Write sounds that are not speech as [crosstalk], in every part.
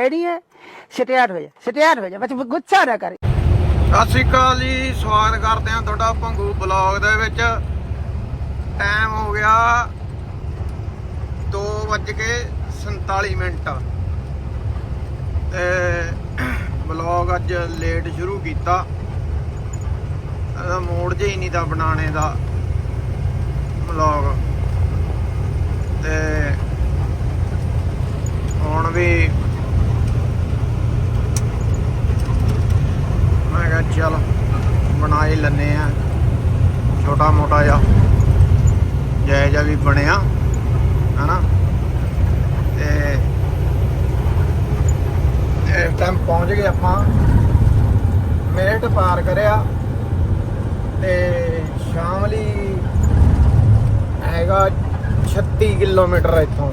Ready ਹੈ? ਸਟਿਆਰ ਹੋ ਜਾ ਸਟਿਆਰ ਹੋ ਜਾ ਬਸ ਗੁੱਸਾ ਨਾ ਕਰ। ਸਤਿ ਸ਼੍ਰੀ ਅਕਾਲ ਜੀ, ਸਵਾਗਤ ਕਰਦੇ ਹਾਂ ਤੁਹਾਡਾ ਭੰਗੂ ਬਲੌਗ ਦੇ ਵਿੱਚ। ਟਾਈਮ ਹੋ ਗਿਆ 2:47 ਮਿੰਟ। ਤੇ ਬਲੌਗ ਅੱਜ ਲੇਟ ਸ਼ੁਰੂ ਕੀਤਾ। ਮੋੜ ਜੇ ਹੀ ਨਹੀਂ ਤਾਂ ਬਣਾਉਣੇ ਦਾ ਬਲੌਗ। ਤੇ ਹੁਣ ਵੀ ਮੈਂ ਕਿਹਾ ਚੱਲ ਬਣਾ ਹੀ ਲੈਨੇ ਆ। ਛੋਟਾ ਮੋਟਾ ਜਿਹਾ ਜੈ ਜਿਹਾ ਵੀ ਬਣਿਆ, ਹਨਾ? ਤੇ ਇਸ ਟਾਈਮ ਪਹੁੰਚ ਗਏ ਆਪਾਂ। ਮੇਟ ਪਾਰ ਕਰਿਆ ਤੇ ਸ਼ਾਮਲੀ ਹੈਗਾ 36 ਕਿਲੋਮੀਟਰ ਇੱਥੋਂ।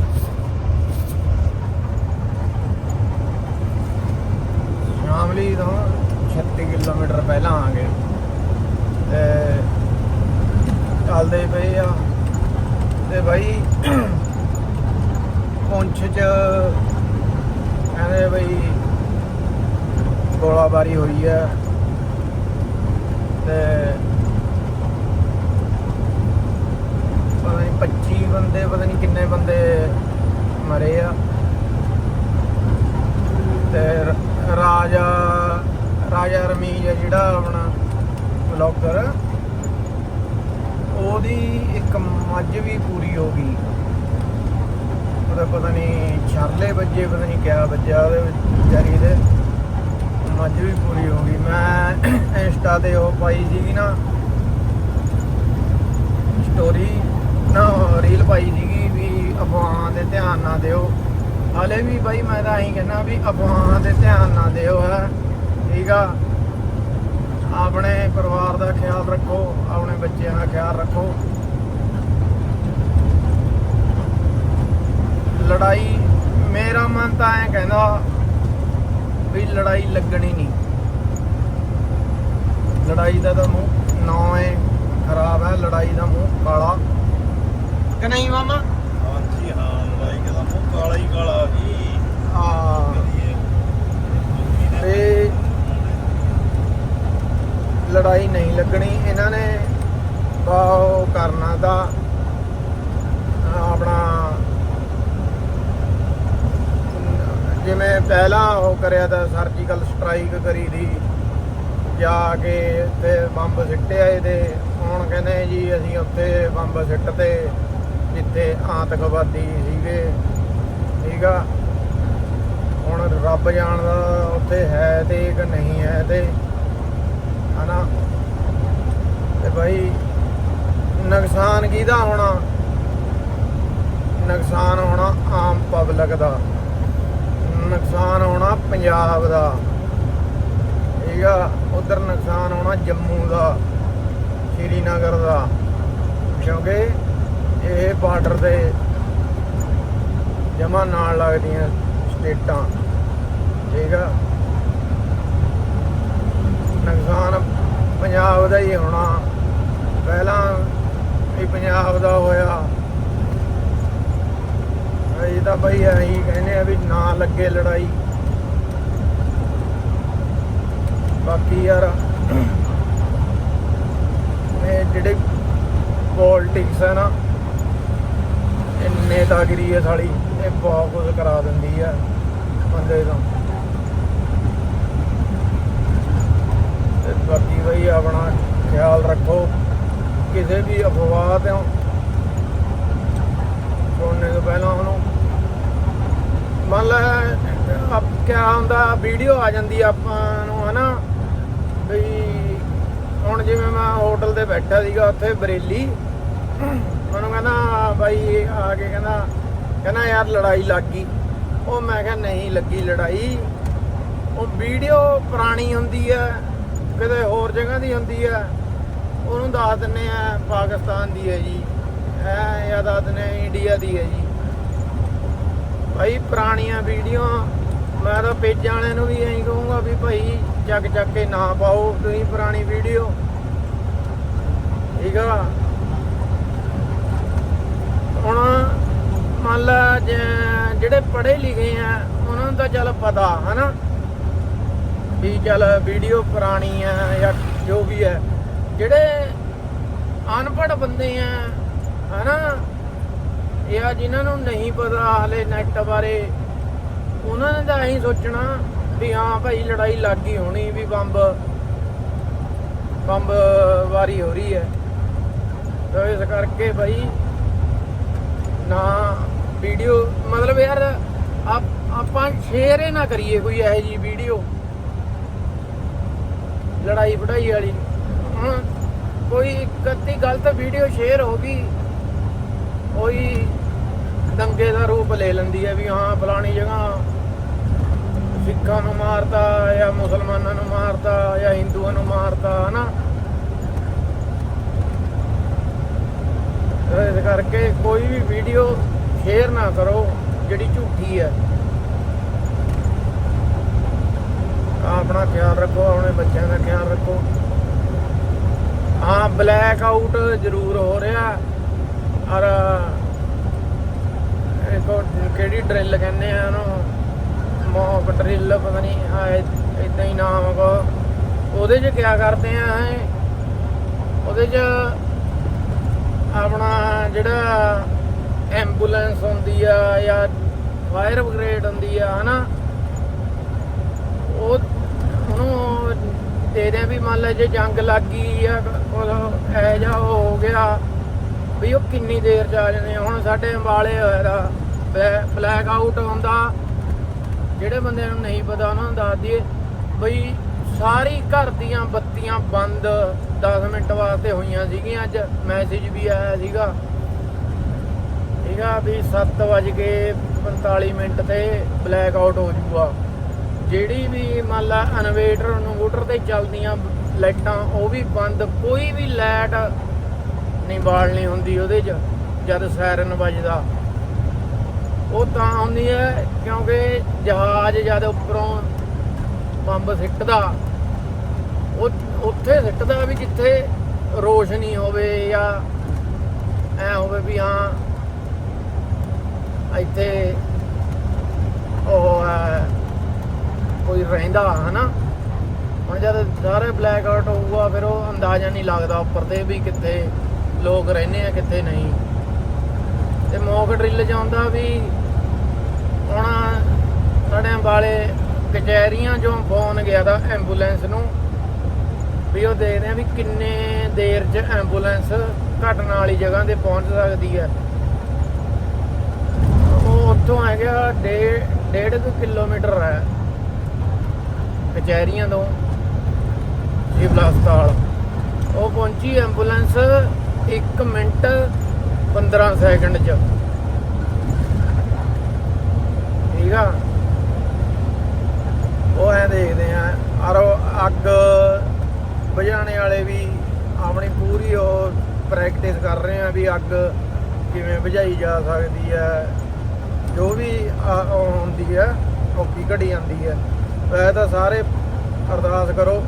ਸ਼ਾਮਲੀ ਤੋਂ 36 ਕਿਲੋਮੀਟਰ ਪਹਿਲਾਂ ਆ ਗਏ ਤੇ ਚੱਲਦੇ ਪਏ ਆ। ਤੇ ਭਾਈ ਪੁੰਛ ਚ ਕਹਿੰਦੇ ਬਈ ਗੋਲਾਬਾਰੀ ਹੋਈ ਹੈ ਤੇ ਪਤਾ ਨਹੀਂ 25 ਬੰਦੇ, ਪਤਾ ਨਹੀਂ ਕਿੰਨੇ ਬੰਦੇ ਮਰੇ ਆ। ਤੇ ਰਾਜਾ ਰਾਜਾ ਰਮੀਜ ਹੈ ਜਿਹੜਾ ਆਪਣਾ ਬਲੌਗਰ, ਉਹਦੀ ਇੱਕ ਮੱਝ ਵੀ ਪੂਰੀ ਹੋ ਗਈ। ਉਹਦਾ ਪਤਾ ਨਹੀਂ ਛਾਲੇ ਵੱਜੇ, ਪਤਾ ਨਹੀਂ ਕਿਆ ਵੱਜਿਆ ਉਹਦੇ ਵਿਚਾਰੀ ਦੇ। ਮੱਝ ਵੀ ਪੂਰੀ ਹੋ ਗਈ। ਮੈਂ ਇੰਸਟਾ ਤੇ ਉਹ ਪਾਈ ਸੀਗੀ ਨਾ ਸਟੋਰੀ ਨਾ ਰੀਲ ਪਾਈ ਸੀਗੀ ਵੀ ਅਫਵਾਹਾਂ ਤੇ ਧਿਆਨ ਨਾ ਦਿਓ। ਹਾਲੇ ਵੀ ਬਾਈ ਮੈਂ ਤਾਂ ਇਹੀ ਕਹਿੰਦਾ ਵੀ ਅਫਵਾਹਾਂ ਤੇ ਧਿਆਨ ਨਾ ਦਿਓ, ਹੈ। ਠੀਕ ਆ? ਆਪਣੇ ਪਰਿਵਾਰ ਦਾ ਖਿਆਲ ਰੱਖੋ ਆਪਣੇ ਬੱਚਿਆਂ ਦਾ ਖਿਆਲ ਰੱਖੋ। ਲੜਾਈ ਮੇਰਾ ਮਨ ਤਾਂ ਐ ਕਹਿੰਦਾ ਵੀ ਲੜਾਈ ਲੱਗਣੀ ਨਹੀਂ। ਲੜਾਈ ਦਾ ਤਾਂ ਮੂੰਹ ਨਾ ਹੈ ਖਰਾਬ ਹੈ ਲੜਾਈ ਦਾ ਮੂੰਹ ਕਾਲਾ। ਕਿ ਨਹੀਂ ਮਾਮਾ? ਹਾਂਜੀ ਹਾਂ ਲੜਾਈ ਦਾ ਮੂੰਹ ਕਾਲਾ ਹੀ ਕਾਲਾ ਜੀ। ਕਰੀਏ। ਤੇ ਲੜਾਈ ਨਹੀਂ ਲੱਗਣੀ, ਇਹਨਾਂ ਨੇ ਬਾ ਉਹ ਕਰਨਾ ਤਾਂ ਆਪਣਾ ਜਿਵੇਂ ਪਹਿਲਾਂ ਉਹ ਕਰਿਆ ਤਾਂ ਸਰਜੀਕਲ ਸਟ੍ਰਾਈਕ ਕਰੀ ਦੀ, ਜਾ ਕੇ ਤੇ ਬੰਬ ਸਿੱਟਿਆ ਇਹਦੇ, ਹੁਣ ਕਹਿੰਦੇ ਜੀ ਅਸੀਂ ਉੱਥੇ ਬੰਬ ਸਿੱਟ ਤੇ ਜਿੱਥੇ ਆਤੰਕਵਾਦੀ ਸੀਗੇ, ਠੀਕ ਆ? ਹੁਣ ਰੱਬ ਜਾਣਦਾ ਉੱਥੇ ਹੈ ਤੇ ਕਿ ਨਹੀਂ ਹੈ ਤੇ ਹਨਾ? ਤੇ ਭਾਈ ਨੁਕਸਾਨ ਕਿਹਦਾ ਹੋਣਾ? ਨੁਕਸਾਨ ਹੋਣਾ ਆਮ ਪਬਲਿਕ ਦਾ। ਨੁਕਸਾਨ ਹੋਣਾ ਪੰਜਾਬ ਦਾ। ਠੀਕ ਆ? ਉਧਰ ਨੁਕਸਾਨ ਹੋਣਾ ਜੰਮੂ ਦਾ, ਸ਼੍ਰੀਨਗਰ ਦਾ। ਕਿਉਂਕਿ ਇਹ ਬਾਰਡਰ ਦੇ ਜਮਾ ਨਾਲ ਲੱਗਦੀਆਂ ਸਟੇਟਾਂ। ਠੀਕ ਆ? ਨੁਕਸਾਨ ਪੰਜਾਬ ਦਾ ਹੀ ਹੋਣਾ। ਪਹਿਲਾਂ ਵੀ ਪੰਜਾਬ ਦਾ ਹੋਇਆ। ਇਹ ਤਾਂ ਬਈ ਅਸੀਂ ਕਹਿੰਦੇ ਆ ਵੀ ਨਾ ਲੱਗੇ ਲੜਾਈ। ਬਾਕੀ ਯਾਰ ਇਹ ਜਿਹੜੇ ਪੋਲਿਟਿਕਸ ਹੈ ਨਾ ਇਹ ਨੇਤਾਗਿਰੀ ਹੈ ਸਾਲੀ, ਇਹ ਬਹੁਤ ਕੁਝ ਕਰਾ ਦਿੰਦੀ ਆ ਬੰਦੇ ਤੋਂ ਬਾਕੀ ਬਈ ਆਪਣਾ ਖਿਆਲ ਰੱਖੋ। ਕਿਸੇ ਵੀ ਅਫਵਾਹ ਤੋਂ ਸੁਣਨੇ ਤੋਂ ਪਹਿਲਾਂ ਉਹਨੂੰ ਮੰਨ ਲੈ ਆਪ ਕਿਆ ਹੁੰਦਾ ਵੀਡੀਓ ਆ ਜਾਂਦੀ ਆਪਾਂ ਨੂੰ, ਹਨਾ? ਬਈ ਹੁਣ ਜਿਵੇਂ ਮੈਂ ਹੋਟਲ ਤੇ ਬੈਠਾ ਸੀਗਾ, ਉੱਥੇ ਬਰੇਲੀ। ਮੈਨੂੰ ਕਹਿੰਦਾ, ਬਾਈ ਆ ਕੇ ਕਹਿੰਦਾ ਕਹਿੰਦਾ ਯਾਰ ਲੜਾਈ ਲੱਗ ਗਈ। ਉਹ ਮੈਂ ਕਿਹਾ, ਨਹੀਂ ਲੱਗੀ ਲੜਾਈ। ਉਹ ਵੀਡੀਓ ਪੁਰਾਣੀ ਹੁੰਦੀ ਹੈ ਕਿਤੇ ਹੋਰ ਜਗ੍ਹਾ ਦੀ ਹੁੰਦੀ ਹੈ ਉਹਨੂੰ ਦੱਸ ਦਿੰਨੇ ਆ, ਪਾਕਿਸਤਾਨ ਦੀ ਹੈ ਜੀ। ਐ ਜਾਂ ਦੱਸ ਦਿੰਨੇ ਇੰਡੀਆ ਦੀ ਹੈ ਜੀ। ਭਾਈ ਪੁਰਾਣੀਆਂ ਵੀਡੀਓ, ਮੈਂ ਤਾਂ ਪੇਜਾਂ ਵਾਲਿਆਂ ਨੂੰ ਵੀ ਐਂ ਕਹੂੰਗਾ ਵੀ ਭਾਈ ਚੱਕ ਚੱਕ ਕੇ ਨਾ ਪਾਓ ਤੁਸੀਂ ਪੁਰਾਣੀ ਵੀਡੀਓ। ਠੀਕ ਆ? ਹੁਣ ਮੰਨ ਲਾ, ਜੇ- ਜਿਹੜੇ ਪੜ੍ਹੇ ਲਿਖੇ ਆ, ਉਹਨਾਂ ਨੂੰ ਤਾਂ ਚੱਲ ਪਤਾ, ਹਨਾ? ਵੀ ਚੱਲ ਵੀਡੀਓ ਪੁਰਾਣੀ ਆ ਜਾਂ ਜੋ ਵੀ ਹੈ ਜਿਹੜੇ ਅਨਪੜ੍ਹ ਬੰਦੇ ਆ, ਹਨਾ? ਇਹ ਆ ਜਿਨ੍ਹਾਂ ਨੂੰ ਨਹੀਂ ਪਤਾ ਹਲੇ ਨੈਟ ਬਾਰੇ, ਉਹਨਾਂ ਨੇ ਤਾਂ ਇਹੀ ਸੋਚਣਾ ਵੀ ਹਾਂ ਭਾਈ ਲੜਾਈ ਲੱਗ ਗਈ ਹੋਣੀ ਵੀ ਬੰਬ ਬੰਬ ਵਾਰੀ ਹੋ ਰਹੀ ਹੈ। ਤਾਂ ਇਸ ਕਰਕੇ ਭਾਈ ਨਾ ਵੀਡੀਓ, ਮਤਲਬ ਯਾਰ ਆਪਾਂ ਸ਼ੇਅਰ ਹੀ ਨਾ ਕਰੀਏ ਕੋਈ ਇਹੋ ਜੀ ਵੀਡੀਓ। ਲੜਾਈ ਵਢਾਈ ਵਾਲੀ। ਹੁਣ ਕੋਈ ਇੱਕ ਅੱਧੀ ਗਲਤ ਵੀਡੀਓ ਸ਼ੇਅਰ ਹੋ ਗਈ। ਕੋਈ ਦੰਗੇ ਦਾ ਰੂਪ ਲੈ ਲੈਂਦੀ ਹੈ ਵੀ ਹਾਂ, ਫਲਾਣੀ ਜਗ੍ਹਾ ਸਿੱਖਾਂ ਨੂੰ ਮਾਰਤਾ ਜਾਂ ਮੁਸਲਮਾਨਾਂ ਨੂੰ ਮਾਰਤਾ ਜਾਂ ਹਿੰਦੂਆਂ ਨੂੰ ਮਾਰਤਾ, ਹਨਾ? ਇਸ ਕਰਕੇ ਕੋਈ ਵੀ ਵੀਡੀਓ ਸ਼ੇਅਰ ਨਾ ਕਰੋ ਜਿਹੜੀ ਝੂਠੀ ਹੈ। ਆਪਣਾ ਖਿਆਲ ਰੱਖੋ, ਆਪਣੇ ਬੱਚਿਆਂ ਦਾ ਖਿਆਲ ਰੱਖੋ। ਹਾਂ ਬਲੈਕ ਆਊਟ ਜ਼ਰੂਰ ਹੋ ਰਿਹਾ। ਔਰ, ਇੱਕ ਕਿਹੜੀ ਡਰਿਲ ਕਹਿੰਦੇ ਆ ਉਹਨੂੰ? ਮੌਕ ਡਰਿਲ ਪਤਾ ਨਹੀਂ ਇਦਾਂ ਹੀ ਨਾਮ ਕੋ ਉਹਦੇ। 'ਚ ਕਿਆ ਕਰਦੇ ਆ ਉਹਦੇ 'ਚ ਆਪਣਾ ਜਿਹੜਾ ਐਂਬੂਲੈਂਸ ਹੁੰਦੀ ਆ ਜਾਂ ਫਾਇਰ ਬ੍ਰਿਗੇਡ ਹੁੰਦੀ ਆ, ਹਨਾ ਉਹ ਉਹਨੂੰ ਦੇ ਦੇ ਵੀ ਮੰਨ ਲੈ ਜੇ ਜੰਗ ਲੱਗ ਗਈ ਆ ਐ ਜਾ ਹੋ ਗਿਆ। ਵੀ ਉਹ ਕਿੰਨੀ ਦੇਰ ਚ ਆ ਜਾਂਦੇ ਹੁਣ ਸਾਡੇ ਅੰਬਾਲੇ ਹੋਇਆ ਦਾ ਬਲੈਕ ਆਊਟ ਹੁੰਦਾ ਜਿਹੜੇ ਬੰਦਿਆਂ ਨੂੰ ਨਹੀਂ ਪਤਾ, ਉਹਨਾਂ ਨੂੰ ਦੱਸ ਦਈਏ। ਬਈ ਸਾਰੀ ਘਰ ਦੀਆਂ ਬੱਤੀਆਂ ਬੰਦ 10 ਮਿੰਟ ਵਾਸਤੇ ਹੋਈਆਂ ਸੀਗੀਆਂ, ਅੱਜ ਮੈਸੇਜ ਵੀ ਆਇਆ ਸੀਗਾ। ਠੀਕ ਆ ਵੀ 7:45 ਮਿੰਟ ਤੇ ਬਲੈਕ ਆਊਟ ਹੋ ਜੂਗਾ ਜਿਹੜੀ ਵੀ ਮੰਨ ਲਾ ਇਨਵੇਟਰ ਇਨਵਰਟਰ ਤੇ ਚੱਲਦੀਆਂ ਲਾਈਟਾਂ, ਉਹ ਵੀ ਬੰਦ, ਕੋਈ ਵੀ ਲਾਈਟ ਨਹੀਂ ਬਾਲਣੀ ਹੁੰਦੀ ਉਹਦੇ 'ਚ, ਜਦ ਸਾਇਰਨ ਵੱਜਦਾ। ਉਹ ਤਾਂ ਹੁੰਦੀ ਹੈ, ਕਿਉਂਕਿ ਜਹਾਜ਼ ਜਦ ਉੱਪਰੋਂ ਬੰਬ ਸਿੱਟਦਾ, ਉਹ ਉੱਥੇ ਸਿੱਟਦਾ ਵੀ ਜਿੱਥੇ ਰੋਸ਼ਨੀ ਹੋਵੇ ਜਾਂ ਐ ਹੋਵੇ ਵੀ ਹਾਂ, ਇੱਥੇ ਉਹ ਹੈ ਕੋਈ ਰਹਿੰਦਾ, ਹਨਾ? ਹੁਣ ਜਦ ਸਾਰੇ ਬਲੈਕ ਆਊਟ ਹੋਊਗਾ, ਫਿਰ ਉਹ ਅੰਦਾਜ਼ਾ ਨਹੀਂ ਲੱਗਦਾ ਉੱਪਰ ਤੇ ਵੀ ਕਿੱਥੇ ਲੋਕ ਰਹਿੰਦੇ ਆ, ਕਿੱਥੇ ਨਹੀਂ। ਤੇ ਮੌਕ ਡਰਿੱਲ ਚ ਆਉਂਦਾ ਵੀ ਹੁਣ ਸਾਡੇ ਵਾਲੇ ਕਚਹਿਰੀਆਂ ਜੋ ਫੋਨ ਗਿਆ ਦਾ ਐਂਬੂਲੈਂਸ ਨੂੰ ਵੀ ਉਹ ਦੇਖਦੇ ਆ ਵੀ ਕਿੰਨੇ ਦੇਰ ਚ ਐਂਬੂਲੈਂਸ ਘਟਨਾ ਵਾਲੀ ਜਗ੍ਹਾ ਤੇ ਪਹੁੰਚ ਸਕਦੀ ਹੈ ਉਹ ਉੱਥੋਂ ਹੈਗਾ ਡੇ- ਡੇਢ ਕੁ ਕਿਲੋਮੀਟਰ ਹੈ। ਕਚਹਿਰੀਆਂ ਤੋਂ ਸਿਵਲ ਹਸਪਤਾਲ। ਉਹ ਪਹੁੰਚੀ ਐਂਬੂਲੈਂਸ 1 ਮਿੰਟ 15 ਸੈਕਿੰਡ ਚ। ਠੀਕ ਆ? ਉਹ ਐ ਦੇਖਦੇ ਆ ਔਰ ਅੱਗ ਬੁਝਾਉਣੇ ਵਾਲੇ ਵੀ ਆਪਣੀ ਪੂਰੀ ਉਹ ਪ੍ਰੈਕਟਿਸ ਕਰ ਰਹੇ ਆ ਵੀ ਅੱਗ ਕਿਵੇਂ ਬੁਝਾਈ ਜਾ ਸਕਦੀ ਹੈ। ਜੋ ਵੀ ਹੁੰਦੀ ਹੈ ਔਖੀ ਘੜੀ ਜਾਂਦੀ ਹੈ। ਵੈਸੇ ਤਾਂ ਸਾਰੇ ਅਰਦਾਸ ਕਰੋ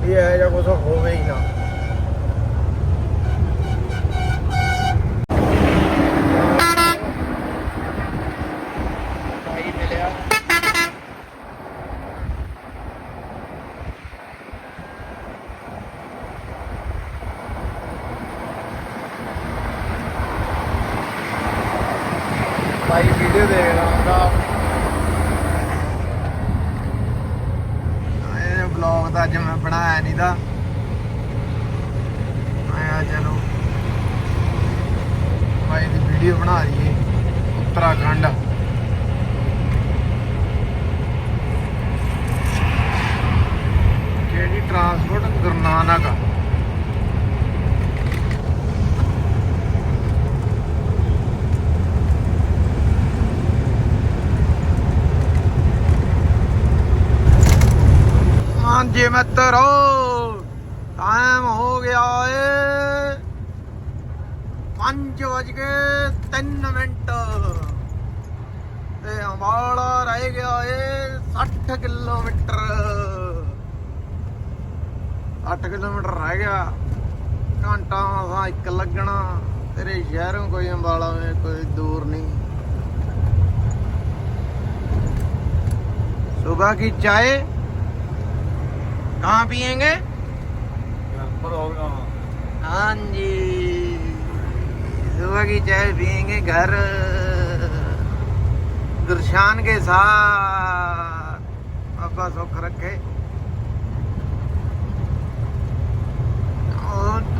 ਵੀ ਇਹ ਜਿਹਾ ਕੁਝ ਹੋਵੇ ਹੀ ਨਾ ਭਾਈ ਮਿਲਿਆ ਭਾਈ ਵੀਡੀਓ ਦੇਖ ਰਹਾ ਹੁੰਦਾ ਇਹ ਵਲੌਗ ਤਾਂ ਅੱਜ ਮੈਂ ਬਣਾਇਆ ਨਹੀਂ ਦਾ ਆਇਆ ਚਲੋ ਭਾਈ ਦੀ ਵੀਡੀਓ ਬਣਾ ਲਈਏ ਉੱਤਰਾਖੰਡ। ਕਿਹੜੀ ਟਰਾਂਸਪੋਰਟ ਗੁਰੂ ਨਾਨਕ ਹਾਂਜੀ ਮਿੱਤਰੋ ਟਾਈਮ हाँ एक लगना तेरे शहरों कोई अंबाला में कोई दूर नहीं सुबह की चाय कहाँ पियेंगे हाँ जी सुबह की चाय पियेंगे घर दुर्शान के साथ आपका सुख रखे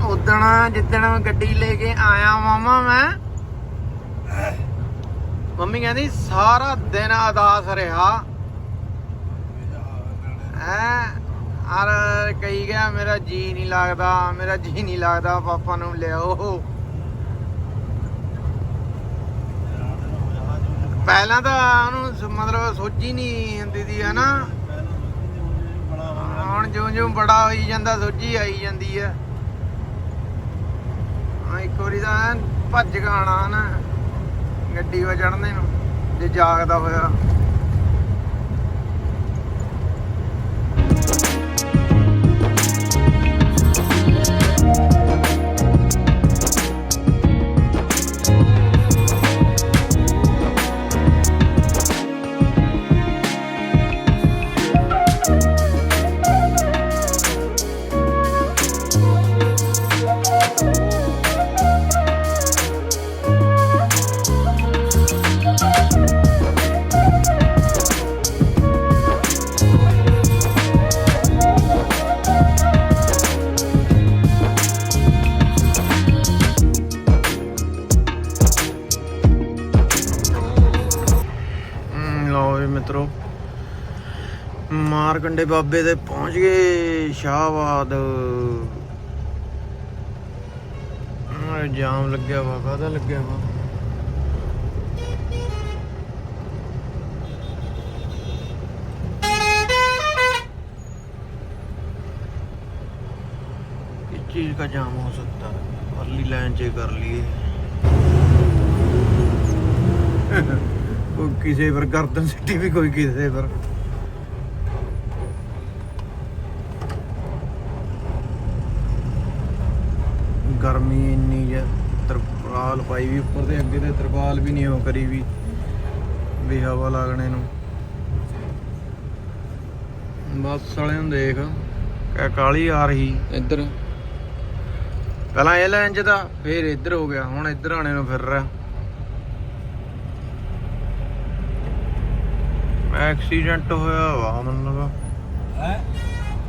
ਉਦਣ ਜਿੱਦਣ ਮੈਂ ਗੱਡੀ ਲੈ ਕੇ ਆਇਆ ਮਾਮਾ ਮੈਂ, ਮੰਮੀ ਕਹਿੰਦੀ ਸਾਰਾ ਦਿਨ ਅਦਾਸ ਰਿਹਾ। ਹੈ, ਅਰ ਕਹੀ ਗਿਆ, ਮੇਰਾ ਜੀ ਨਹੀਂ ਲੱਗਦਾ, ਮੇਰਾ ਜੀ ਨਹੀਂ ਲੱਗਦਾ, ਪਾਪਾ ਨੂੰ ਲਿਆਓ। ਪਹਿਲਾਂ ਤਾਂ ਉਹਨੂੰ ਮਤਲਬ ਸੋਚੀ ਨਹੀਂ ਹੁੰਦੀ ਦੀ ਹੈ ਨਾ ਹੁਣ ਜਿਉਂ ਜਿਉਂ ਬੜਾ ਹੋਈ ਜਾਂਦਾ, ਸੋਝੀ ਆਈ ਜਾਂਦੀ ਹੈ ਹਾਂ ਇੱਕ ਵਾਰੀ ਤਾਂ ਭੱਜ ਗਾਣਾ ਨਾ ਗੱਡੀ ਵਾ ਚੜਨੇ ਨੂੰ ਜੇ ਜਾਗਦਾ ਹੋਇਆ। ਮਾਰਕੰਡੇ ਬਾਬੇ ਦੇ ਪਹੁੰਚ ਗਏ ਸ਼ਾਹਬਾਦ ਆਹ ਜਾਮ ਲੱਗਿਆ ਵਾ ਕਾਹਦਾ ਲੱਗਿਆ ਵਾ किस चीज का जाम हो सकता है अर्ली लाइन चेक कर लिए ਕੋਈ ਕਿਸੇ ਪਰ ਗਰਦਨ ਸਿੱਟੀ ਵੀ ਕੋਈ ਕਿਸੇ ਪਰ ਗਰਮੀ ਇੰਨੀ ਹੈ ਤਰਪਾਲ ਪਾਈ ਵੀ ਉੱਪਰ ਤੇ ਅੱਗੇ ਤੇ ਤਰਪਾਲ ਵੀ ਨਹੀਂ ਹੋ ਕਰੀ ਵੀ ਵੀ ਹਵਾ ਲੱਗਣੇ ਨੂੰ। ਬੱਸ ਵਾਲਿਆਂ ਨੂੰ ਦੇਖ ਕਿਆ ਕਾਲੀ ਆ ਰਹੀ। ਇੱਧਰ। ਪਹਿਲਾਂ ਇਹ ਲਾਈਨ 'ਚ ਤਾਂ ਫੇਰ ਇੱਧਰ ਹੋ ਗਿਆ ਹੁਣ ਇੱਧਰ ਆਣੇ ਨੂੰ ਫਿਰ ਰਿਹਾ। ਐਕਸੀਡੈਂਟ ਹੋਇਆ ਵਾ ਮਤਲਬ। ਹੈ?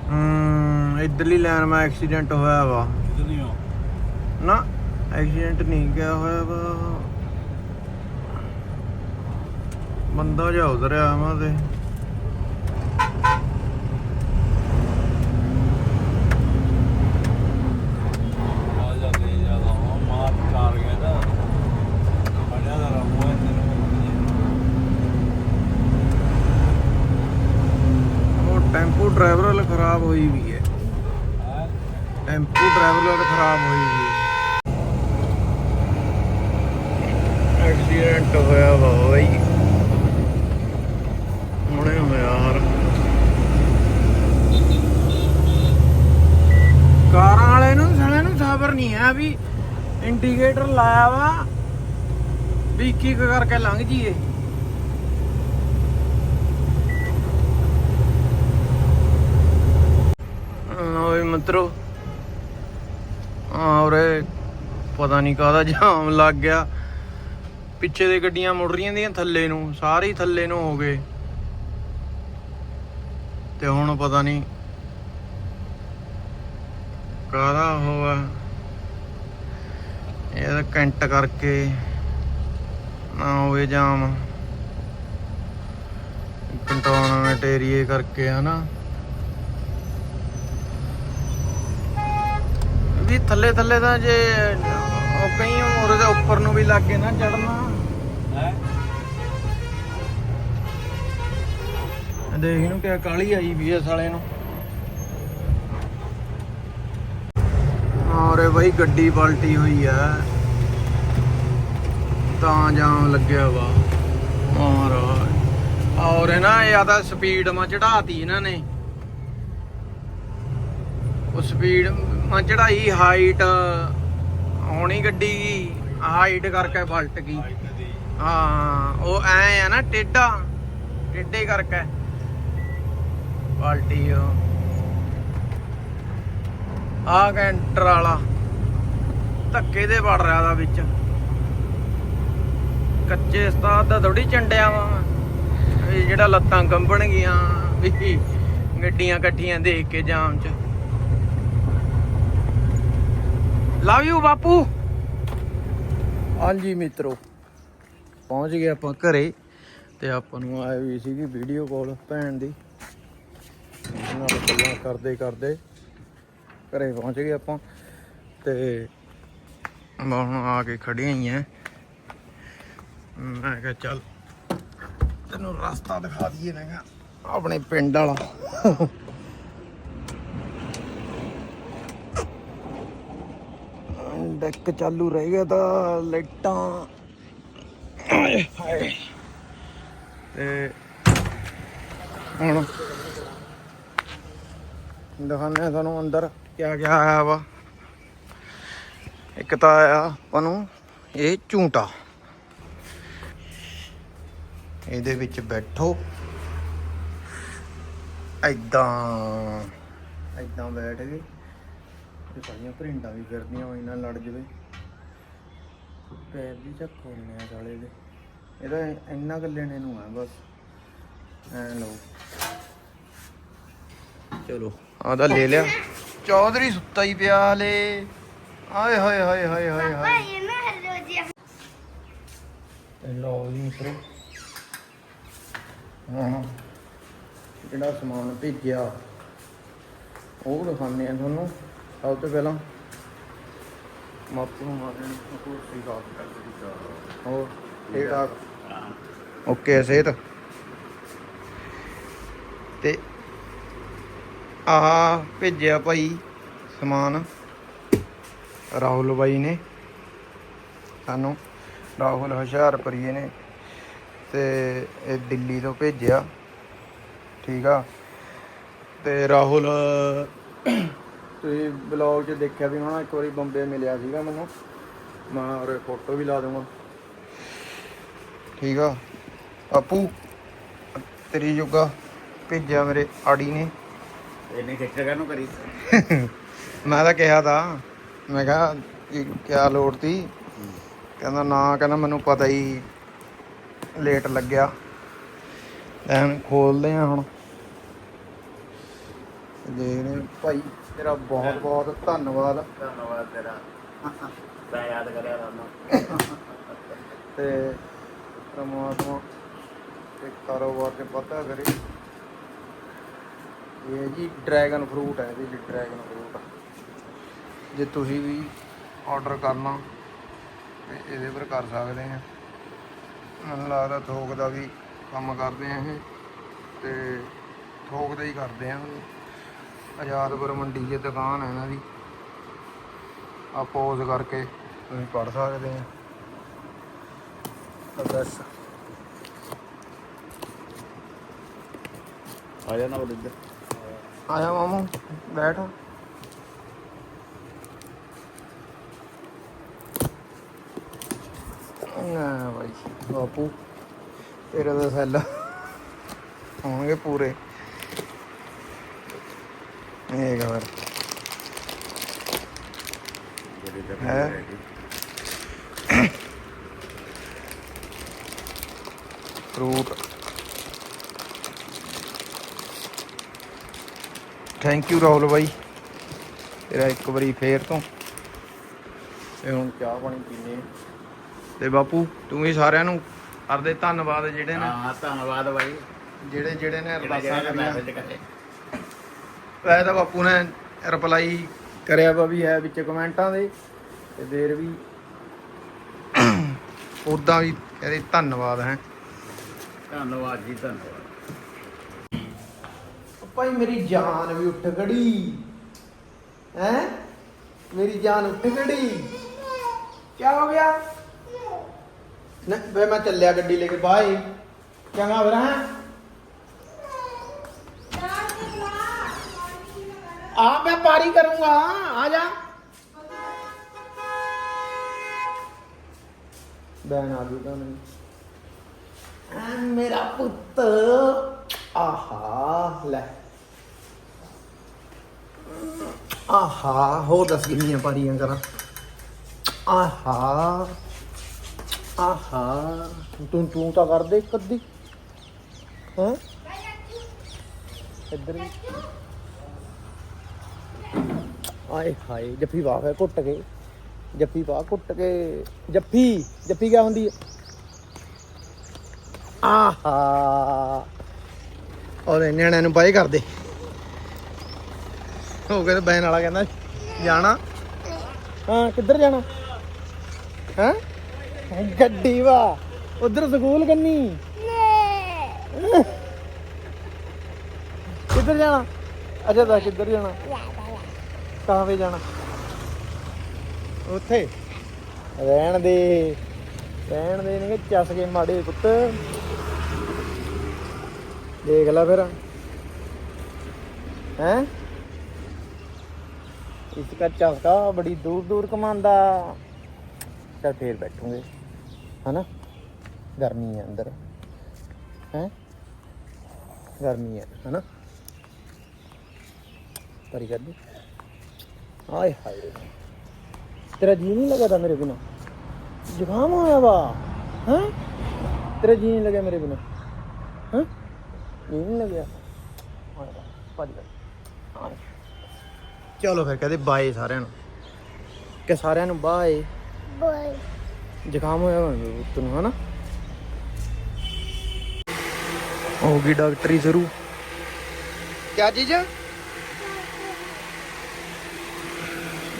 ਹਮ ਇਧਰਲੀ ਲਾਈਨ ਮੈਂ ਐਕਸੀਡੈਂਟ ਹੋਇਆ ਵਾ। ਕਿਤਨੀ ਹੋ? ਨਾ ਐਕਸੀਡੈਂਟ ਨਹੀਂ ਗਿਆ ਹੋਇਆ ਵਾ। ਬੰਦਾ ਜਾ ਉਧਰਿਆ ਆਵਾਂ ਤੇ। ਟੈਂਪੂ ਡਰਾਈਵਰ ਵਾਲਾ ਖਰਾਬ ਹੋਈ ਵੀ ਹੈ ਹੈ ਟੈਂਪੂ ਡਰਾਈਵਰ ਵਾਲਾ ਖਰਾਬ ਹੋਈ ਵੀ ਹੈ ਐਕਸੀਡੈਂਟ ਹੋਇਆ ਵਾ ਬਈ ਹੁਣੇ ਹੋਇਆ ਯਾਰ ਕਾਰਾਂ ਵਾਲੇ ਨੂੰ ਸਾਲੇ ਨੂੰ ਸਬਰ ਨਹੀਂ ਹੈ ਵੀ ਇੰਡੀਕੇਟਰ ਲਾਇਆ ਵਾ ਵੀ ਕੀ ਕਰਕੇ ਲੰਘ ਜੀਏ ਓਏ ਮਿੱਤਰੋ ਆ ਉਰੇ ਪਤਾ ਨਹੀਂ ਕਾਹਦਾ ਜਾਮ ਲੱਗ ਗਿਆ। ਪਿੱਛੇ ਦੇ ਗੱਡੀਆਂ ਮੁੜ ਰਹੀਆਂ ਦੀਆਂ ਥੱਲੇ ਨੂੰ, ਸਾਰੇ ਥੱਲੇ ਨੂੰ ਹੋ ਗਏ। ਤੇ ਹੁਣ ਪਤਾ ਨਹੀਂ ਕਾਹਦਾ ਹੋਆ ਇਹ ਤਾਂ ਕੈਂਟ ਕਰਕੇ ਨਾ ਹੋਵੇ ਜਾਮ। ਕੰਟਰੋਲਮੈਂਟ ਏਰੀਏ ਕਰਕੇ ਹਨਾ। ਵੀ ਥੱਲੇ ਥੱਲੇ ਤਾਂ ਜੇ ਉਹ ਕਈ ਹੋਰ ਦੇ ਉੱਪਰ ਨੂੰ ਵੀ ਲੱਗੇ ਨਾ ਚੜਨਾ ਹੈ? ਦੇਖ ਇਹਨੂੰ ਕਿਆ ਕਾਲੀ ਆਈ ਵੀ ਐ ਸਾਲੇ ਨੂੰ। ਔਰੇ ਬਈ ਗੱਡੀ ਪਲਟੀ ਹੋਈ ਐ ਤਾਂ ਜਾਮ ਲੱਗਿਆ ਵਾ। ਮਹਾਰਾਜ। ਔਰ ਨਾ ਇਹ ਆਦਾ ਸਪੀਡ ਮਾ ਚੜਾਤੀ ਇਹਨਾਂ ਨੇ। ਉਹ ਸਪੀਡ ਮਾ ਚੜਾਈ ਹਾਈਟ, ਹੋਣੀ ਗੱਡੀ ਦੀ, ਹਾਈਟ ਕਰਕੇ ਪਲਟ ਗਈ। ਹਾਂ, ਉਹ ਐ ਆ ਨਾ ਟੇਡਾ ਟੇਡੇ ਕਰਕੇ। ਪਾਲਟੀ ਆਹ ਕੈਂਟਰ ਵਾਲਾ। ਧੱਕੇ ਦੇ ਵੜ ਰਿਹਾ ਦਾ ਵਿੱਚ। ਕੱਚੇ ਉਸਤਾਦ ਦਾ ਥੋੜੀ ਚੰਡਿਆ ਵਾ। ਵੀ ਜਿਹੜਾ ਲੱਤਾਂ ਕੰਬਣ ਗਈਆਂ, ਵੀ ਗੱਡੀਆਂ ਇਕੱਠੀਆਂ ਦੇਖ ਕੇ ਜਾਮ ਚ। ਲਵ ਯੂ ਬਾਪੂ। ਹਾਂਜੀ ਮਿੱਤਰੋ, ਪਹੁੰਚ ਗਏ ਆਪਾਂ ਘਰੇ ਤੇ ਆਪਾਂ ਨੂੰ ਆਈ ਵੀ ਸੀਗੀ ਵੀਡੀਓ ਕਾਲ ਭੈਣ ਦੀ। ਨਾਲ ਗੱਲਾਂ ਕਰਦੇ ਕਰਦੇ ਘਰੇ ਪਹੁੰਚ ਗਏ ਆਪਾਂ ਤੇ ਮੈਂ ਹੁਣ ਆ ਕੇ ਖੜੇ ਹੀ ਆ। ਮੈਂ ਕਿਹਾ ਚੱਲ ਤੈਨੂੰ ਰਸਤਾ ਦਿਖਾ ਦਈਏ ਨਾ ਗਾ, ਆਪਣੇ ਪਿੰਡ ਵਾਲਾ। ਡੈਕ ਚਾਲੂ ਰਹਿ ਗਿਆ ਤਾਂ ਲਾਈਟਾਂ। ਆਏ ਹਾਏ। ਤੇ ਹੁਣ ਦਿਖਾਉਂਦੇ ਆ ਤੁਹਾਨੂੰ ਅੰਦਰ ਕਿਆ ਕਿਆ ਆਇਆ ਵਾ। ਇੱਕ ਤਾਂ ਆਇਆ ਆਪਾਂ ਨੂੰ ਇਹ ਝੂਟਾ। ਇਹਦੇ ਵਿੱਚ ਬੈਠੋ। ਐਦਾਂ ਐਦਾਂ ਬੈਠ ਗਏ ਤੇ ਸਾਰੀਆਂ ਭਰਿੰਡਾਂ ਵੀ ਫਿਰਦੀਆਂ ਹੋਈ ਨਾਲ ਲੜ ਜਵੇ। ਪੈਰ ਦੀ ਚੱਕ ਹੋਣੇ ਆ ਸਾਲੇ ਦੇ। ਇਹਦਾ ਇੰਨਾ ਕੁ ਲੈਣੇ ਨੂੰ ਆ ਬਸ। ਐ ਲਓ। ਚਲੋ। ਆਦਾ ਲੈ ਲਿਆ। ਚੌਧਰੀ ਸੁੱਤਾ ਹੀ ਪਿਆ ਹਲੇ। ਆਏ ਹਾਏ ਹਾਏ ਹਾਏ ਹਾਏ ਹਾਏ। ਤੇ ਲਓ ਜੀ ਮਿੱਤਰੋ। ਹਾਂ। ਜਿਹੜਾ ਸਮਾਨ ਭੇਜਿਆ ਉਹ ਦਿਖਾਉਂਦੇ ਆ ਤੁਹਾਨੂੰ। ਸਭ ਤੋਂ ਪਹਿਲਾਂ ਮਾਪੂ ਨੂੰ ਮਾਰਨ ਨੂੰ ਸਹੀ ਗੱਲ ਕਰ ਹੋਰ ਠੀਕ ਠਾਕ ਓਕੇ ਸਿਹਤ। ਤੇ ਆਹ ਭੇਜਿਆ ਭਾਈ ਸਮਾਨ। ਰਾਹੁਲ ਬਾਈ ਨੇ। ਸਾਨੂੰ ਰਾਹੁਲ ਹੁਸ਼ਿਆਰਪੁਰੀਏ ਨੇ ਤੇ ਇਹ ਦਿੱਲੀ ਤੋਂ ਭੇਜਿਆ। ਠੀਕ ਆ। ਤੇ ਰਾਹੁਲ, ਤੁਸੀਂ ਬਲੌਗ 'ਚ ਦੇਖਿਆ ਵੀ ਹੋਣਾ, ਇੱਕ ਵਾਰੀ ਬੰਬੇ ਮਿਲਿਆ ਸੀਗਾ ਮੈਨੂੰ। ਮੈਂ ਔਰ ਫੋਟੋ ਵੀ ਲਾ ਦੂੰਗਾ ਠੀਕ ਆ। ਆਪੂ ਤੇਰੀ ਜੋਗਾ ਭੇਜਿਆ ਮੇਰੇ ਆੜੀ ਨੇ। ਇਹਨੇ ਖੇਚਰ ਕਰਨ ਕਰੀ? ਮੈਂ ਤਾਂ ਕਿਹਾ ਤਾਂ ਮੈਂ ਕਿਹਾ ਕਿ ਕਿਆ ਲੋੜ ਤੀ? ਕਹਿੰਦਾ ਨਾ ਕਹਿੰਦਾ ਮੈਨੂੰ ਪਤਾ ਹੀ ਲੇਟ ਲੱਗਿਆ। ਐਨ ਖੋਲਦੇ ਆ ਹੁਣ। ਦੇਖਦੇ। ਭਾਈ ਤੇਰਾ ਬਹੁਤ ਬਹੁਤ ਧੰਨਵਾਦ। ਧੰਨਵਾਦ ਤੇਰਾ। ਮੈਂ ਯਾਦ ਕਰਿਆ ਰਾਮਾ। ਤੇ ਪਰਮਾਤਮਾ ਤੇ ਕਾਰੋਬਾਰ ਤੇ ਪਤਾ ਕਰੇ। ਇਹ ਜੀ ਡਰੈਗਨ ਫਰੂਟ ਹੈ ਇਹਦੇ ਜੀ ਡਰੈਗਨ ਫਰੂਟ ਜੇ ਤੁਸੀਂ ਵੀ ਆਰਡਰ ਕਰਨਾ, ਤੇ ਇਹਦੇ ਪਰ ਕਰ ਸਕਦੇ ਆ। ਮੈਨੂੰ ਲੱਗਦਾ ਥੋਕ ਦਾ ਵੀ ਕੰਮ ਕਰਦੇ ਆ ਇਹ, ਤੇ ਥੋਕ ਦਾ ਹੀ ਕਰਦੇ ਆ। ਆਜ਼ਾਦਪੁਰ ਮੰਡੀ 'ਚ ਦੁਕਾਨ ਹੈ ਇਹਨਾਂ ਦੀ। ਆ ਪੋਜ਼ ਕਰਕੇ ਤੁਸੀਂ ਪੜ ਸਕਦੇ ਆ। ਐਡਰੈਸ ਆ ਜਾਣਾ ਉਹ ਇੱਧਰ। ਆਇਆ ਮਾਮੂ ਬੈਠ। ਨਾ ਭਾਈ ਬਾਪੂ। ਤੇਰੇ ਦਾ ਸੈੱਲ ਹੋਣਗੇ ਪੂਰੇ। ਇਹ ਗਵਰ ਹੈ? ਫਰੂਟ। ਥੈਂਕ ਯੂ ਰਾਹੁਲ ਬਾਈ ਤੇਰਾ ਇੱਕ ਵਾਰੀ ਫੇਰ ਤੋਂ। ਤੇ ਹੁਣ ਚਾਹ ਪਾਣੀ ਪੀਨੇ। ਤੇ ਬਾਪੂ ਤੂੰ ਵੀ ਸਾਰਿਆਂ ਨੂੰ ਕਰਦੇ ਧੰਨਵਾਦ ਜਿਹੜੇ ਨੇ। ਹਾਂ ਧੰਨਵਾਦ ਬਾਈ। ਜਿਹੜੇ ਜਿਹੜੇ ਨੇ ਅਰਦਾਸਾਂ ਕਰੀਆਂ। ਵੈਸੇ ਤਾਂ ਬਾਪੂ ਨੇ ਰਿਪਲਾਈ ਕਰਿਆ ਵਾ ਵੀ ਹੈ ਵਿੱਚ ਕਮੈਂਟਾਂ ਦੇ। ਤੇ ਦੇਰ ਵੀ [coughs] ਉਦਾਂ ਵੀ ਕਹਿੰਦੇ ਧੰਨਵਾਦ ਹੈ। ਧੰਨਵਾਦ ਜੀ ਧੰਨਵਾਦ। ਭਾਈ ਮੇਰੀ ਜਾਨ ਵੀ ਉੱਠ ਖੜੀ ਹੈ ਮੇਰੀ ਜਾਨ ਉੱਠ ਖੜੀ ਕੀ ਹੋ ਗਿਆ ਨਾ ਵੇ ਮੈਂ ਚੱਲਿਆ ਗੱਡੀ ਲੈ ਕੇ ਬਾਏ ਚੰਗਾ ਫਿਰ ਹੈਂ ਆ ਮੈਂ ਪਾਰੀ ਕਰੂੰਗਾ ਆ ਜਾ ਬੈਨ ਆ ਗਈ ਤਾਂ ਨਹੀਂ ਆ ਮੇਰਾ ਪੁੱਤ ਆਹਾ ਲੈ ਹੋ ਦੱਸ ਕਿੰਨੀਆਂ ਪਾਰੀਆਂ ਕਰਾਂ। ਆਹਾ ਆਹਾ, ਤੂੰ ਤੂੰ ਤਾਂ ਕਰਦੇ ਇੱਕ ਅੱਧੀ। ਹਾਂ? ਇੱਧਰ ਵੀ। ਆਏ ਹਾਏ, ਜੱਫੀ ਪਾ ਫਿਰ ਘੁੱਟ ਕੇ, ਜੱਫੀ ਵਾਹ ਘੁੱਟ ਕੇ, ਜੱਫੀ ਜੱਫੀ ਕਿਆ ਹੁੰਦੀ ਹੈ ਆਹਾ। ਉਹਦੇ ਨਿਆਣਿਆਂ ਨੂੰ ਬਾਏ ਕਰਦੇ। ਹੋ ਗਿਆ ਬੈਨ ਵਾਲਾ ਕਹਿੰਦਾ, ਜਾਣਾ? ਹਾਂ, ਕਿੱਧਰ ਜਾਣਾ? ਹਾਂ? ਗੱਡੀ ਵਾ। ਉਧਰ ਸਕੂਲ ਕੰਨੀ? ਕਿੱਧਰ ਜਾਣਾ? ਅੱਛਾ ਦੱਸ ਕਿੱਧਰ ਜਾਣਾ? ਕਹਾਂ ਵੇ ਜਾਣਾ? ਉੱਥੇ? ਰਹਿਣ ਦੇ। ਰਹਿਣ ਦੇ ਨੇ ਚੱਸ ਕੇ ਮਾੜੇ ਪੁੱਤ। ਦੇਖ ਲੈ ਫਿਰ। हैं ਇਸ ਕਰ ਝਾਂਕਾ ਬੜੀ ਦੂਰ ਦੂਰ ਕਮਾਂਦਾ ਚਲ ਫੇਰ ਬੈਠੂਗੇ, ਹਨਾ? ਗਰਮੀ ਹੈ ਅੰਦਰ, ਹੈ? ਗਰਮੀ ਹੈ ਹਨਾ? ਪਰੀ ਕਰ ਦੀ ਆਏ ਹਾਏ। ਤੇਰਾ ਜੀ ਨਹੀਂ ਲੱਗਦਾ ਮੇਰੇ ਬਿਨਾ? ਜ਼ੁਕਾਮ ਹੋਇਆ ਵਾ, ਹੈ? ਤੇਰਾ ਜੀ ਨਹੀਂ ਲੱਗਿਆ ਮੇਰੇ ਬਿਨਾ? ਹੈ? ਨਹੀਂ ਲੱਗਿਆ? ਪਰੀ ਕਰ ਆਏ। ਚਲੋ ਫਿਰ ਕਹਦੇ ਬਾਏ ਸਾਰਿਆਂ ਨੂੰ। ਕਿ ਸਾਰਿਆਂ ਨੂੰ ਬਾਏ। ਬਾਏ। ਜ਼ੁਕਾਮ ਹੋਇਆ ਮੇਰੇ ਪੁੱਤ ਨੂੰ ਹਨਾ? ਹੋ ਗਈ ਡਾਕਟਰੀ ਸ਼ੁਰੂ। ਕਿਆ ਚੀਜ਼?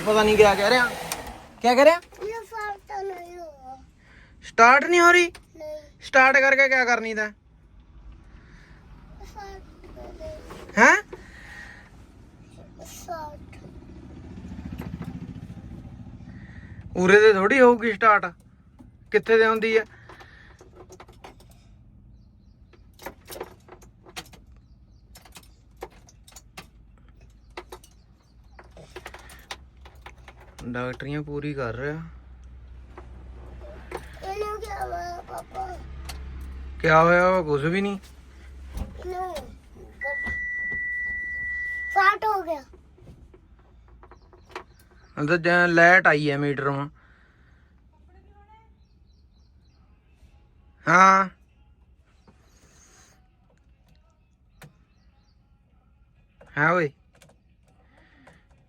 ਪਤਾ ਨਹੀਂ ਕਿਆ ਕਹਿ ਰਿਹਾ। ਕਿਆ ਕਹਿ ਰਿਹਾ? ਸਟਾਰਟ ਨਹੀਂ ਹੋ ਰਹੀ। ਨਹੀਂ। ਸਟਾਰਟ ਕਰਕੇ ਕਿਆ ਕਰਨੀ ਤਾਂ? ਹੈ ਸਾਟ ਉਰੇ ਤੇ ਥੋੜੀ ਹੋਊਗੀ ਸਟਾਰਟ ਕਿੱਥੇ ਤੇ ਹੁੰਦੀ ਹੈ ਡਾਕਟਰੀਆਂ ਪੂਰੀ ਕਰ ਰਿਹਾ। ਇਹਨੂੰ ਕੀ ਹੋਇਆ ਪਾਪਾ? ਕਿਆ ਹੋਇਆ ਵਾ? ਕੁਝ ਵੀ ਨਹੀਂ। ਫਾਟ ਹੋ ਗਿਆ। ਅੰਦਰ ਜਾਂ ਲਾਈਟ ਆਈ ਹੈ ਮੀਟਰ ਮਾ ਹਾਂ। ਹਾਂ ਓਏ।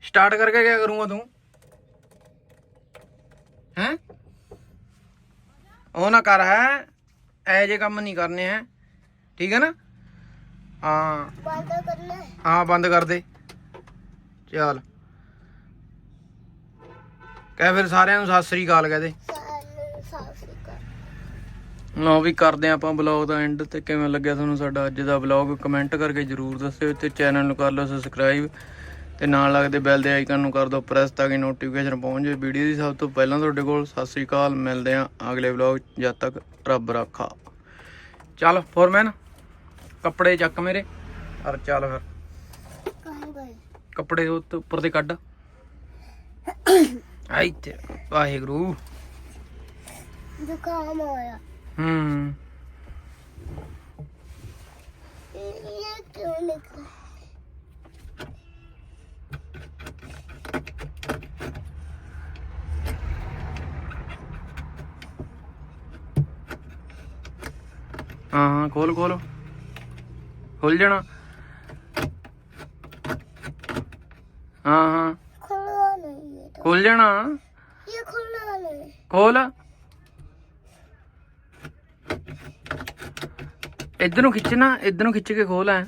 ਸਟਾਰਟ ਕਰਕੇ ਕੀ ਕਰੂੰਗਾ ਤੂੰ? ਹੈਂ? ਉਹ ਨਾ ਕਰ ਹੈ। ਐ ਜੇ ਕੰਮ ਨਹੀਂ ਕਰਨੇ ਹੈ। ਠੀਕ ਹੈ ਨਾ? ਹਾਂ। ਬੰਦ ਕਰਨਾ ਹੈ ਹਾਂ ਬੰਦ ਕਰ ਦੇ। ਚੱਲ। ਕਹਿ ਫਿਰ ਸਾਰਿਆਂ ਨੂੰ ਸਤਿ ਸ੍ਰੀ ਅਕਾਲ ਕਹਿ ਦੇ ਸਾਨੂੰ ਸਾਫ਼ ਕਰ ਲਓ ਵੀ ਕਰਦੇ ਆਪਾਂ ਬਲੌਗ ਦਾ ਐਂਡ ਤੇ ਕਿਵੇਂ ਲੱਗਿਆ ਤੁਹਾਨੂੰ ਸਾਡਾ ਅੱਜ ਦਾ ਬਲੌਗ ਕਮੈਂਟ ਕਰਕੇ ਜਰੂਰ ਦੱਸਿਓ ਤੇ ਚੈਨਲ ਨੂੰ ਕਰ ਲਓ ਸਬਸਕ੍ਰਾਈਬ ਤੇ ਨਾਲ ਲੱਗਦੇ ਬੈਲ ਦੇ ਆਈਕਨ ਨੂੰ ਕਰ ਦਿਓ ਪ੍ਰੈਸ ਤਾਂ ਕਿ ਨੋਟੀਫਿਕੇਸ਼ਨ ਪਹੁੰਚ ਜਾਵੇ ਵੀਡੀਓ ਦੀ ਸਭ ਤੋਂ ਪਹਿਲਾਂ ਤੁਹਾਡੇ ਕੋਲ ਸਤਿ ਸ੍ਰੀ ਅਕਾਲ ਮਿਲਦੇ ਹਾਂ ਅਗਲੇ ਬਲੌਗ ਜਦ ਤੱਕ ਰੱਬ ਰੱਖਾ। ਚੱਲ ਫੋਰਮੈਨ ਕੱਪੜੇ ਚੱਕ ਮੇਰੇ। ਅਰ ਚੱਲ ਫਿਰ। ਕੱਪੜੇ ਤੋਂ ਉੱਪਰ ਦੇ ਕੱਢ। ਆਈ ਤੇ ਵਾਹਿਗੁਰੂ ਜ਼ੁਕਾਮ ਹੋਇਆ ਹੂੰ ਇਹ ਕਿਉਂ ਨਿਕਲ ਹਾਂ ਹਾਂ ਖੋਲ ਖੋਲ ਖੁੱਲ ਜਾਣਾ ਹਾਂ ਹਾਂ ਖੁੱਲ੍ਹਾ ਨਹੀਂ ਇਹ ਤਾਂ ਖੁੱਲ ਜਾਣਾ? ਇਹ ਖੁੱਲ੍ਹਾ ਨਹੀਂ ਖੋਲ। ਇੱਧਰ ਨੂੰ ਖਿੱਚਣਾ ਇੱਧਰ ਨੂੰ ਖਿੱਚ ਕੇ ਖੋਲ ਐ।